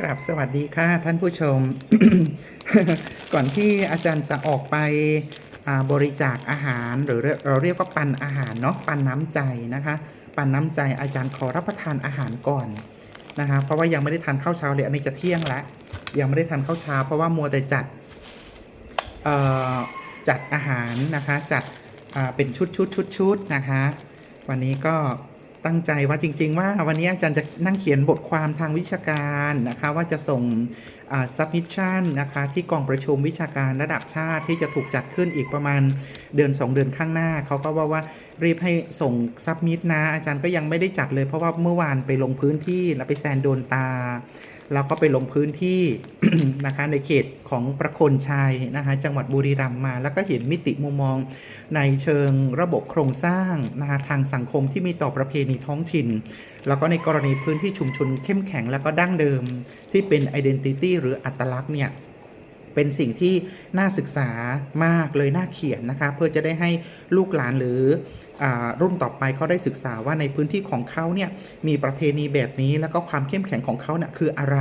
กราบสวัสดีค่ะท่านผู้ชม ก่อนที่อาจารย์จะออกไปบริจาคอาหารหรือเราเรียกว่าปันอาหารเนาะปันน้ำใจนะคะ ปันน้ำใจอาจารย์ขอรับประทานอาหารก่อนนะคะเพราะว่ายังไม่ได้ทานข้าวเช้าเลยอันนี้จะเที่ยงแล้วยังไม่ได้ทานข้าวเช้า เพราะว่ามัวแต่จัดจัดอาหารนะคะจัดเป็นชุดชุดชุดชุดนะคะ วันนี้ก็ ตั้งใจว่าจริง ๆ ว่าวันนี้อาจารย์จะนั่งเขียนบทความทางวิชาการนะคะว่าจะส่ง submission นะคะที่กองประชุมวิชาการระดับชาติที่จะถูกจัดขึ้นอีกประมาณเดือน 2 เดือนข้างหน้า เขาก็ว่าว่ารีบให้ส่ง submit นะ อาจารย์ก็ยังไม่ได้จัดเลยเพราะว่าเมื่อวานไปลงพื้นที่แล้วไปแซนโดนตา แล้วก็ไปลงพื้นที่นะคะในเขตของประโคนชัยนะคะจังหวัดบุรีรัมย์มา แล้วก็เห็นมิติมุมมองในเชิงระบบโครงสร้างนะคะทางสังคมที่มีต่อประเพณีท้องถิ่น แล้วก็ในกรณีพื้นที่ชุมชนเข้มแข็งแล้วก็ดั้งเดิมที่เป็น identity หรืออัตลักษณ์เนี่ยเป็นสิ่งที่น่าศึกษามากเลยน่าเขียนนะคะเพื่อจะได้ให้ลูกหลานหรือ รุ่นต่อไปเขาได้ศึกษาว่าในพื้นที่ของเขาเนี่ยมีประเพณีแบบนี้ แล้วก็ความเข้มแข็งของเขาเนี่ยคืออะไร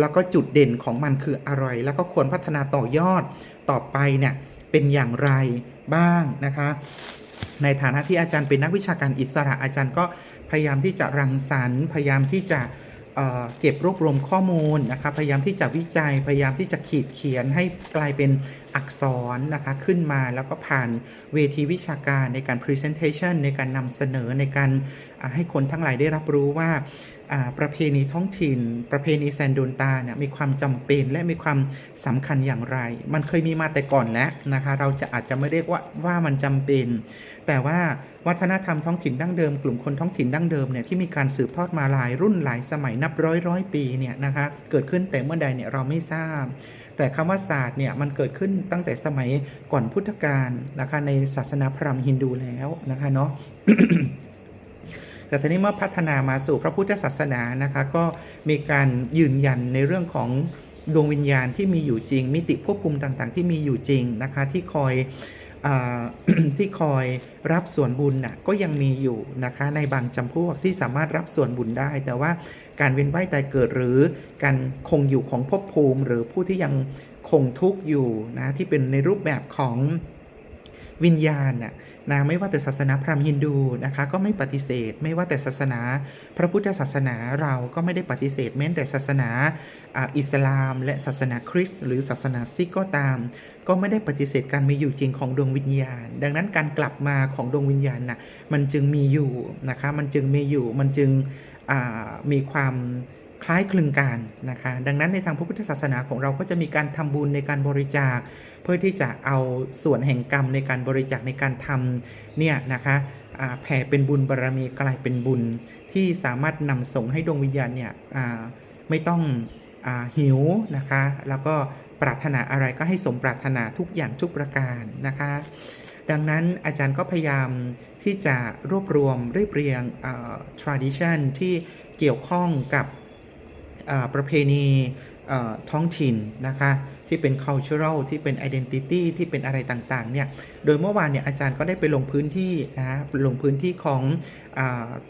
แล้วก็จุดเด่นของมันคืออะไร แล้วก็ควรพัฒนาต่อยอดต่อไปเนี่ยเป็นอย่างไรบ้างนะคะ ในฐานะที่อาจารย์เป็นนักวิชาการอิสระอาจารย์ก็พยายามที่จะรังสรรค์พยายามที่จะ เก็บรวบรวมข้อมูลนะคะพยายามที่จะวิจัยพยายามที่จะขีดเขียนให้กลายเป็นอักษรนะคะขึ้นมาแล้วก็ผ่านเวทีวิชาการในการ Presentation ในการนำเสนอในการ ให้คนทั้งหลายได้รับรู้ว่าประเพณีท้องถิ่น ประเพณีแซนโดนตาเนี่ยมีความจำเป็นและมีความสำคัญอย่างไร มันเคยมีมาแต่ก่อนแล้วนะคะ เราจะอาจจะไม่เรียกว่าว่ามันจำเป็น แต่ว่าวัฒนธรรมท้องถิ่นดั้งเดิม กลุ่มคนท้องถิ่นดั้งเดิมเนี่ยที่มีการสืบทอดมาหลายรุ่นหลายสมัยนับร้อยร้อยปีเนี่ยนะคะเกิดขึ้นแต่เมื่อใดเนี่ยเราไม่ทราบแต่คำว่าศาสตร์เนี่ยมันเกิดขึ้นตั้งแต่สมัยก่อนพุทธกาลนะคะในศาสนาพราหมณ์ฮินดูแล้วนะคะเนาะ แต่ทีนี้เมื่อพัฒนามาสู่พระพุทธศาสนานะคะ ก็มีการยืนยันในเรื่องของดวงวิญญาณที่มีอยู่จริง มิติภพภูมิต่างๆ ที่มีอยู่จริงนะคะ ที่คอยอที่คอยรับส่วนบุญน่ะก็ยังมีอยู่นะคะในบางจำพวกที่สามารถรับส่วนบุญได้ แต่ว่าการเวียนว่ายตายเกิดหรือการคงอยู่ของภพภูมิ หรือผู้ที่ยังคงทุกข์อยู่นะที่เป็นในรูปแบบของ วิญญาณน่ะนะไม่ว่าแต่ศาสนาพราหมณ์ฮินดูนะคะก็ไม่ปฏิเสธ ไม่ว่าแต่ศาสนา พระพุทธศาสนาเราก็ไม่ได้ปฏิเสธแม้แต่ศาสนาอิสลาม และศาสนาคริสต์หรือศาสนาซิกก็ตาม ก็ไม่ได้ปฏิเสธการมีอยู่จริงของดวงวิญญาณ ดังนั้นการกลับมาของดวงวิญญาณน่ะมันจึงมีอยู่นะคะมันจึงมีอยู่มันจึงมีความ คล้ายคลึงกันนะคะ ดังนั้นในทางพระพุทธศาสนาของเราก็จะมีการทำบุญในการบริจาค เพื่อที่จะเอาส่วนแห่งกรรมในการบริจาคในการทำเนี่ยนะคะแผ่เป็นบุญบารรมีกลายเป็นบุญที่สามารถนำส่งให้ดวงวิญญาณเนี่ยไม่ต้องอหิวนะคะ แล้วก็ปรารถนาอะไรก็ให้สมปรารถนาทุกอย่างทุกประการนะคะ ดังนั้นอาจารย์ก็พยายามที่จะรวบรวมเรียบเรียง tradition ที่เกี่ยวข้องกับ ประเพณีท้องถิ่นนะคะที่เป็น cultural ที่เป็น identity ที่เป็นอะไรต่างๆเนี่ยโดยเมื่อวานเนี่ยอาจารย์ก็ได้ไปลงพื้นที่นะลงพื้นที่ของอ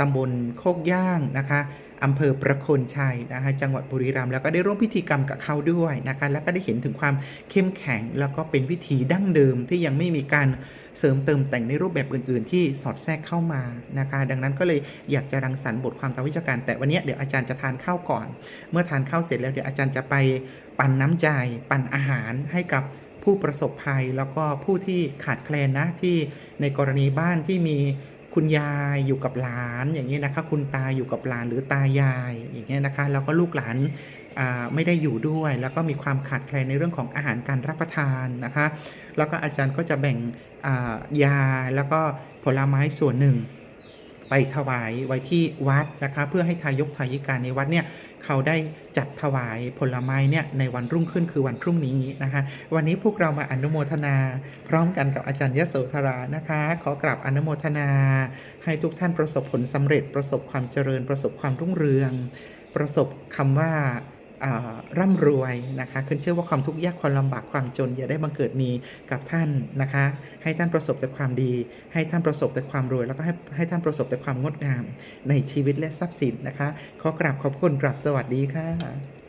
ตำบลโคกย่างนะคะ อำเภอประโคนชัยนะคะจังหวัดบุรีรัมย์แล้วก็ได้ร่วมพิธีกรรมกับเขาด้วยนะคะแล้วก็ได้เห็นถึงความเข้มแข็ง แล้วก็เป็นวิธีดั้งเดิมที่ยังไม่มีการเสริมเติมแต่งในรูปแบบอื่น ๆ ที่สอดแทรกเข้ามานะคะ ดังนั้นก็เลยอยากจะรังสรรค์บทความทางวิชาการ แต่วันนี้เดี๋ยวอาจารย์จะทานข้าวก่อน เมื่อทานข้าวเสร็จแล้วเดี๋ยวอาจารย์จะไปปั่นน้ำใจ ปั่นอาหารให้กับผู้ประสบภัย แล้วก็ผู้ที่ขาดแคลนนะที่ในกรณีบ้านที่มี คุณยายอยู่กับหลานอย่างนี้นะคะ คุณตาอยู่กับหลานหรือตายายอย่างเงี้ยนะคะ แล้วก็ลูกหลานไม่ได้อยู่ด้วย แล้วก็มีความขาดแคลนในเรื่องของอาหารการรับประทานนะคะ แล้วก็อาจารย์ก็จะแบ่งยาแล้วก็ผลไม้ส่วนหนึ่ง ไปถวายไว้ที่วัดนะคะเพื่อให้ทายกทายิกาในวัดเนี่ยเขาได้จัดถวายผลไม้เนี่ยในวันรุ่งขึ้นคือวันพรุ่งนี้นะคะ วันนี้พวกเรามาอนุโมทนา พร้อมกันกับอาจารย์ยโสธรานะคะ ขอกราบอนุโมทนา ให้ทุกท่านประสบผลสำเร็จประสบความเจริญประสบความรุ่งเรือง ประสบคำว่าอ่า ร่ำรวยนะคะขึ้นชื่อว่าความทุกข์ยากความลำบากความจนอย่าได้บังเกิดมีกับท่านนะคะ ให้ท่านประสบแต่ความดี ให้ท่านประสบแต่ความรวย แล้วก็ให้ให้ท่านประสบแต่ความงดงามในชีวิตและทรัพย์สินนะคะ ขอกราบขอบคุณกราบสวัสดีค่ะ